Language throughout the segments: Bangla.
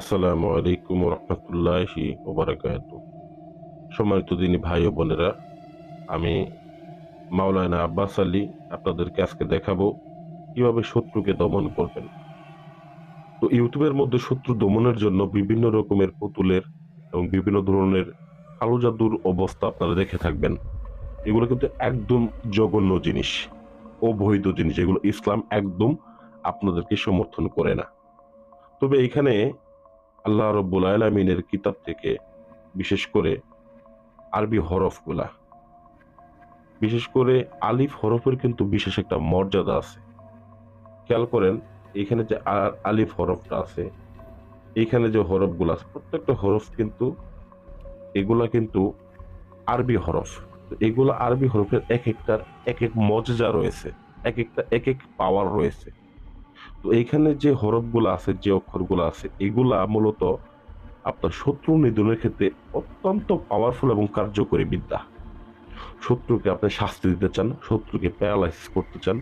আসসালামু আলাইকুম রহমতুল্লাহি ওবরাকাত। সম্মানিত দিনী ভাই ও বোনেরা, আমি মাওলানা আব্বাস আলী আপনাদেরকে আজকে দেখাবো কীভাবে শত্রুকে দমন করবেন। তো ইউটিউবের মধ্যে শত্রু দমনের জন্য বিভিন্ন রকমের পুতুলের এবং বিভিন্ন ধরনের কালো জাদুর অবস্থা আপনারা দেখে থাকবেন। এগুলো কিন্তু একদম জঘন্য জিনিস, অবৈধ জিনিস, এগুলো ইসলাম একদম আপনাদেরকে সমর্থন করে না। তবে এখানে আল্লাহ রব্বুল আলমিনের কিতাব থেকে, বিশেষ করে আরবি হরফগুলা। বিশেষ করে আলিফ হরফের কিন্তু বিশেষ একটা মর্যাদা আছে। খেয়াল করেন, এখানে যে আলিফ হরফটা আছে এইখানে যে হরফগুলো আছে, প্রত্যেকটা হরফ কিন্তু, এগুলা কিন্তু আরবি হরফ। এগুলো আরবি হরফের এক একটার এক এক মজা রয়েছে, এক একটা এক এক পাওয়ার রয়েছে। তো এইখানে যে হরফগুলো আছে, যে অক্ষরগুলো আছে, এগুলা মূলত আপনার শত্রু নিধনের ক্ষেত্রে অত্যন্ত পাওয়ারফুল এবং কার্যকরী বিদ্যা। শত্রুকে আপনি শাস্তি দিতে চান, শত্রুকে প্যারালাইসিস করতে চান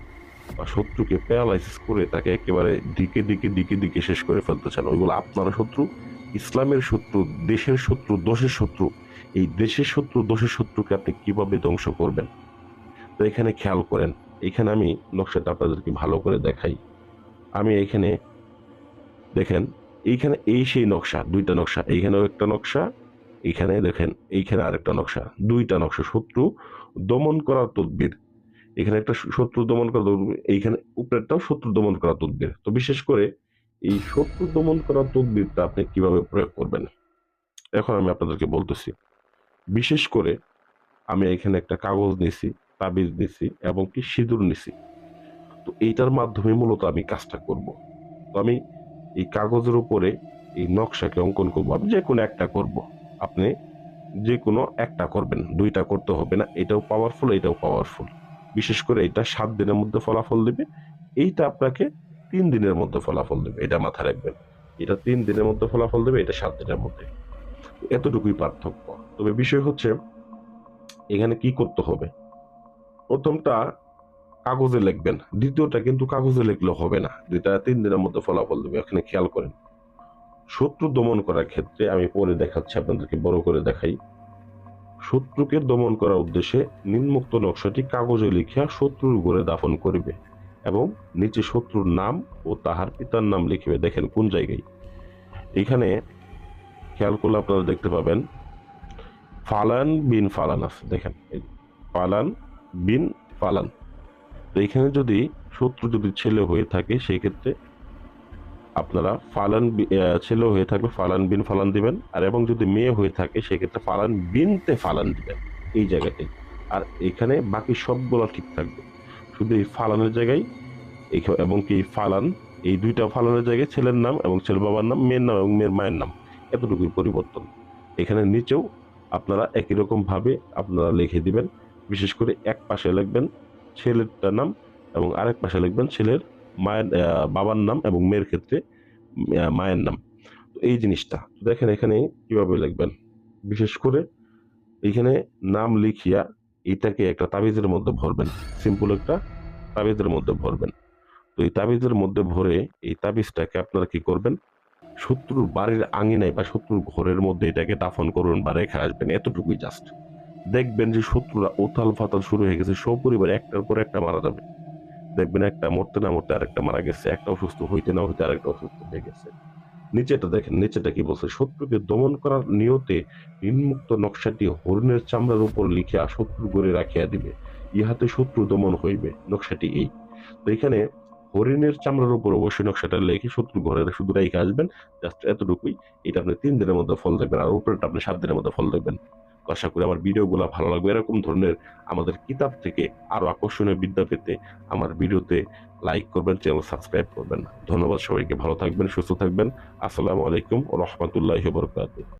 বা শত্রুকে প্যারালাইসিস করে তাকে একেবারে দিকে দিকে দিকে দিকে শেষ করে ফেলতে চান। ওইগুলো আপনার শত্রু, ইসলামের শত্রু, দেশের শত্রু, দোষের শত্রু। এই দেশের শত্রু, দোষের শত্রুকে আপনি কীভাবে ধ্বংস করবেন? তো এখানে খেয়াল করেন। এখানে আমি নকশাটা আপনাদেরকে ভালো করে দেখাই। আমি এখানে দেখেন, এইখানে এই সেই নকশা, দুইটা নকশা, এইখানেও একটা নকশা, এইখানে দেখেন, এইখানে আরেকটা নকশা, দুইটা নকশা, শত্রু দমন করার তদবির। এখানে একটা শত্রু দমন করা এইখানে উপরেরটাও শত্রু দমন করা তদবির। তো বিশেষ করে এই শত্রু দমন করার তদবিরটা আপনি কীভাবে প্রয়োগ করবেন? এখন আমি আপনাদেরকে বলতেছি, বিশেষ করে আমি এখানে একটা কাগজ নিছি তাবিজ নিছি এবং কি সিঁদুর নিছি তো এইটার মাধ্যমে মূলত আমি কাজটা করব। তো আমি এই কাগজের উপরে এই নকশাকে অঙ্কন করব। আমি যে কোনো একটা করব। আপনি যে কোনো একটা করবেন, দুইটা করতে হবে না। এটাও পাওয়ারফুল এটাও পাওয়ারফুল বিশেষ করে এটা সাত দিনের মধ্যে ফলাফল দেবে। এইটা আপনাকে তিন দিনের মধ্যে ফলাফল দেবে। এটা মাথায় রাখবেন। এটা তিন দিনের মধ্যে ফলাফল দেবে, এটা সাত দিনের মধ্যে। এতটুকুই পার্থক্য। তবে বিষয় হচ্ছে, এখানে কি করতে হবে? প্রথমটা কাগজে লিখবেন। দ্বিতীয়টা কিন্তু কাগজে লিখলে হবে না। দুইটা, তিন দিনের মধ্যে ফলাফল দেবে। এখানে খেয়াল করেন। শত্রু দমন করার ক্ষেত্রে আমি পরে দেখাচ্ছি, আপনাদেরকে বড় করে দেখাই। শত্রুকে দমন করার উদ্দেশ্যে নিম্মুক্ত নকশাটি কাগজে লিখিয়া শত্রুর ঘরে দাফন করিবে এবং নিচে শত্রুর নাম ও তাহার পিতার নাম লিখিবে। দেখেন, কোন জায়গায়? এখানে খেয়াল করলে আপনারা দেখতে পাবেন, ফালান বিন ফালান আছে। দেখেন ফালান বিন ফালান। তো এখানে যদি শত্রু যদি ছেলে হয়ে থাকে, সেই ক্ষেত্রে আপনারা ফালান ছেলে হয়ে থাকবে ফালান বিন ফালান দিবেন। আর এবং যদি মেয়ে হয়ে থাকে সেক্ষেত্রে ফালান বিনতে ফালান দিবেন এই জায়গাতে। আর এখানে বাকি সবগুলো ঠিক থাকবে। শুধু এই ফালানের জায়গায় এবং কি ফালান, এই দুইটা ফালানের জায়গায় ছেলের নাম এবং ছেলের বাবার নাম, মেয়ের নাম এবং মেয়ের মায়ের নাম। এতটুকুই পরিবর্তন। এখানে নিচেও আপনারা একই রকম ভাবে আপনারা লিখে দিবেন। বিশেষ করে এক পাশে লিখবেন ছেলেরটার নাম এবং আরেক পাশে লিখবেন ছেলের মায়ের বাবার নাম এবং মেয়ের ক্ষেত্রে মায়ের নাম। এই জিনিসটা দেখেন এখানে কীভাবে লিখবেন? বিশেষ করে এখানে নাম লিখিয়া এটাকে একটা তাবিজের মধ্যে ভরবেন। সিম্পল একটা তাবিজের মধ্যে ভরবেন। তো এই তাবিজের মধ্যে ভরে এই তাবিজটাকে আপনারা কি করবেন? শত্রুর বাড়ির আঙিনায় বা শত্রুর ঘরের মধ্যে এটাকে দাফন করুন বা রেখে আসবেন। এতটুকুই জাস্ট দেখবেন যে শত্রুরা ওথাল ফাতাল শুরু হয়ে গেছে সপরিবার একটার পর একটা মারা যাবে। দেখবেন একটা মরতে না মরতে আরেকটা মারা গেছে, একটা অসুস্থ হইতে না হইতে আরেকটা অসুস্থ হয়ে গেছে। নিচেটা দেখেন, নিচেটা কি বলছে? শত্রুকে দমন করার নিয়তে নিম্মুক্ত নকশাটি হরিণের চামড়ার উপর লিখিয়া শত্রু গড়ে রাখিয়া দিবে। ইহাতে শত্রু দমন হইবে। নকশাটি এই। তো এখানে হরিণের চামড়ার উপর অবশ্যই নকশাটা লিখে শত্রু ঘরে শুধু রেখে আসবেন, জাস্ট এতটুকুই। এটা আপনি তিন দিনের মধ্যে ফল দেখবেন, আর উপরেটা আপনি সাত দিনের মধ্যে ফল দেখবেন। আশা করি আমার ভিডিওগুলো ভালো লাগবে। এরকম ধরনের আমাদের কিতাব থেকে আরও আকর্ষণীয় বিদ্যা পেতে আমার ভিডিওতে লাইক করবেন চ্যানেল সাবস্ক্রাইব করবেন। ধন্যবাদ সবাইকে, ভালো থাকবেন, সুস্থ থাকবেন। আসসালামু আলাইকুম রহমতুল্লাহ বরকাত